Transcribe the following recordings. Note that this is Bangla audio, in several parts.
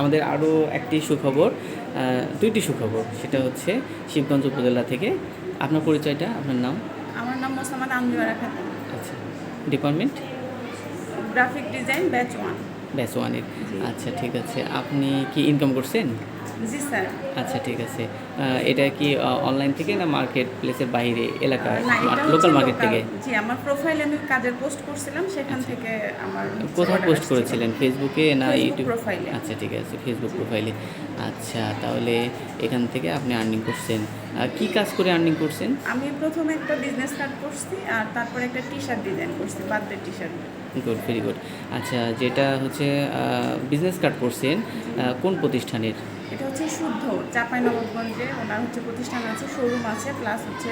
আমাদের আরও একটি সুখবর দুইটি সুখবর। সেটা হচ্ছে শিবগঞ্জ উপজেলা থেকে। আপনার পরিচয়টা আপনার নাম? আমার নাম মোসামাদ আঞ্জুয়ারা খাতুন আচ্ছা department graphic design batch one batch ওয়ানের আচ্ছা ঠিক আছে। আপনি কি ইনকাম করছেন? জি স্যার। আচ্ছা ঠিক আছে। এটা কি অনলাইন থেকে না মার্কেট প্লেসের বাইরে এলাকার লোকাল মার্কেট থেকে? জি আমার প্রোফাইলে আমি কাজের পোস্ট করছিলাম সেখান থেকে আমার কোথায় পোস্ট করেছিলেন ফেসবুকে না ইউটিউব profile-এ। আচ্ছা ঠিক আছে ফেসবুক প্রোফাইলে আচ্ছা তাহলে এখান থেকে আপনি আর্নিং করছেন। কি কাজ করে আর্নিং করছেন? আমি প্রথমে একটা বিজনেস কার্ড করছি আর তারপরে একটা টি শার্ট ডিজাইন করছি birthday T shirt good very good আচ্ছা যেটা হচ্ছে বিজনেস কার্ড করছেন কোন প্রতিষ্ঠানের? এটা হচ্ছে শুদ্ধ চাঁপাইনবাবগঞ্জে ওনার হচ্ছে প্রতিষ্ঠান আছে শোরুম আছে প্লাস হচ্ছে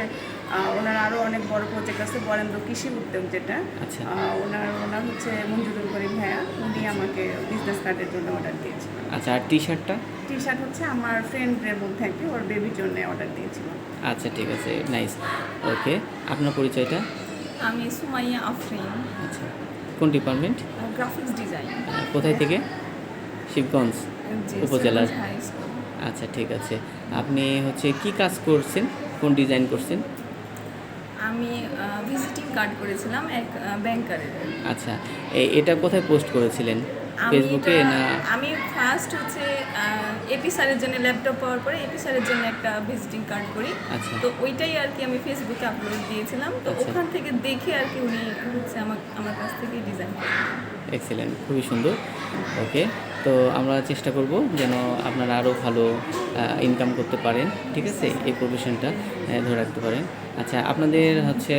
ওনার আরও অনেক বড় প্রজেক্ট আছে বরেন্দ্র কৃষি উদ্যোগ যেটা। আচ্ছা। ওনার ওনার হচ্ছে মঞ্জুরুল করিম ভাইয়া উনি আমাকে বিজনেস কার্ডের জন্য অর্ডার দিয়েছিলেন আচ্ছা আর টি শার্টটা টি? শার্ট হচ্ছে আমার ফ্রেন্ডের মধ্যে একটি ওর বেবির জন্য অর্ডার দিয়েছিলাম আচ্ছা ঠিক আছে নাইস ওকে আপনার পরিচয়টা? আমি সুমাইয়া আফরিন। আচ্ছা কোন ডিপার্টমেন্ট গ্রাফিক্স ডিজাইন কোথায় থেকে? শিবগঞ্জ উপজেলার। আচ্ছা ঠিক আছে। আপনি হচ্ছে কি কাজ করছেন? কোন ডিজাইন করছেন? আমি ভিজিটিং কার্ড করেছিলাম এক ব্যাংকারের আচ্ছা এটা কোথায় পোস্ট করেছিলেন? ফেসবুকে না? আমি ফার্স্ট হচ্ছে এপি স্যারের জন্য ল্যাপটপ পাওয়ার পরে এপি স্যারের জন্য একটা ভিজিটিং কার্ড করি। আচ্ছা। তো ওইটাই আর কি আমি ফেসবুকে আপলোড দিয়েছিলাম। তো আচ্ছা। ওখান থেকে দেখে আর কি উনি হচ্ছে আমার আমার কাছ থেকে ডিজাইন এক্সেলেন্ট খুবই সুন্দর। ওকে তো আমরা চেষ্টা করব যেন আপনারা আরও ভালো ইনকাম করতে পারেন ঠিক আছে? এই প্রফেশনটা ধরে রাখতে পারেন। আচ্ছা আপনাদের হচ্ছে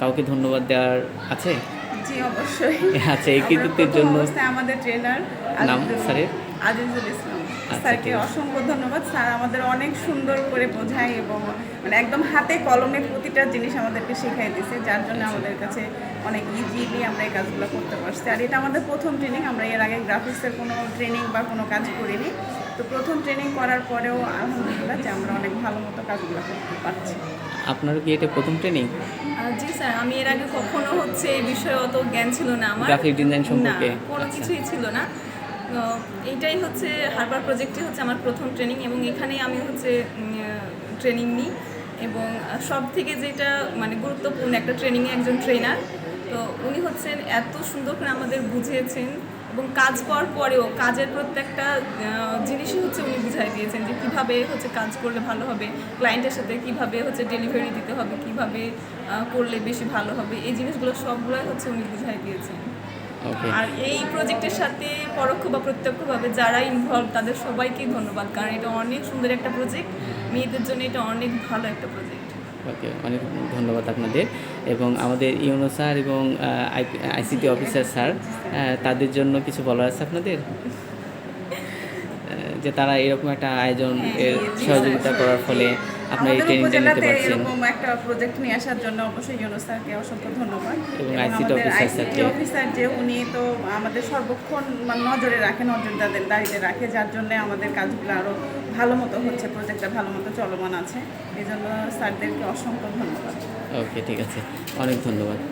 কাউকে ধন্যবাদ দেওয়ার আছে? জি অবশ্যই। আচ্ছা এই কৃতিত্বের জন্য আমাদের ট্রেনার নাম স্যারের? আজিজুল ইসলাম। স্যারকে অসংখ্য ধন্যবাদ। স্যার আমাদের অনেক সুন্দর করে বোঝায় এবং মানে একদম হাতে কলমে প্রতিটা জিনিস আমাদেরকে শেখাই দিয়েছে যার জন্য আচ্ছা। আমাদের কাছে অনেক ইজিলি আমরা এই কাজগুলো করতে পারছি। আর এটা আমাদের প্রথম ট্রেনিং আমরা এর আগে গ্রাফিক্সের কোনো ট্রেনিং বা কোনো কাজ করিনি। তো প্রথম ট্রেনিং করার পরেও আলহামদুলিল্লাহ যে আমরা অনেক ভালো মতো কাজগুলো করতে পারছি। আপনার কি এটা প্রথম ট্রেনিং জি স্যার আমি এর আগে কখনো হচ্ছে এই বিষয়ে অত জ্ঞান ছিল না আমার। গ্রাফিক ডিজাইন সম্পর্কে? কোনো আচ্ছা। কিছুই ছিল না। এইটাই হচ্ছে হারবার প্রজেক্টে হচ্ছে আমার প্রথম ট্রেনিং এবং এখানেই আমি হচ্ছে ট্রেনিং নিই এবং সব থেকে যেটা মানে গুরুত্বপূর্ণ একটা ট্রেনিংয়ে একজন ট্রেনার তো উনি হচ্ছেন এত সুন্দর করে আমাদের বুঝিয়েছেন এবং কাজ করার পরেও কাজের প্রত্যেকটা জিনিসই হচ্ছে উনি বুঝাই দিয়েছেন যে কীভাবে হচ্ছে কাজ করলে ভালো হবে ক্লায়েন্টের সাথে কীভাবে হচ্ছে ডেলিভারি দিতে হবে, কীভাবে করলে বেশি ভালো হবে, এই জিনিসগুলো সবগুলোই হচ্ছে উনি বুঝাই দিয়েছেন। আর এই প্রজেক্টের সাথে পরোক্ষ বা প্রত্যক্ষভাবে যারা ইনভলভ তাদের সবাইকেই ধন্যবাদ কারণ এটা অনেক সুন্দর একটা প্রজেক্ট মেয়েদের জন্য এটা অনেক ভালো একটা প্রজেক্ট ওকে অনেক ধন্যবাদ আপনাদের। এবং আমাদের ইউনো স্যার এবং আইসিটি অফিসার স্যার তাদের জন্য কিছু বলার আছে আপনাদের? যে তারা এরকম একটা আয়োজন সহযোগিতা করার ফলে আপনারা এই ট্রেনিংটা নিতে পারছেন। এরকম একটা প্রজেক্ট নিয়ে আসার জন্য অবশ্যই ইউনুস স্যারকে অসংখ্য ধন্যবাদ। এবং আইসিটি অফিসার স্যারকে। অফিসার যে উনি তো আমাদের সর্বক্ষণ মানে নজরে রাখে নজরদাদের দাঁড়িয়ে রাখে যার জন্য আমাদের কাজগুলো আরও ভালো মতো হচ্ছে প্রজেক্টটা ভালো মতো চলমান আছে। এই জন্য স্যারদেরকে অসংখ্য ধন্যবাদ। ওকে ঠিক আছে। অনেক ধন্যবাদ।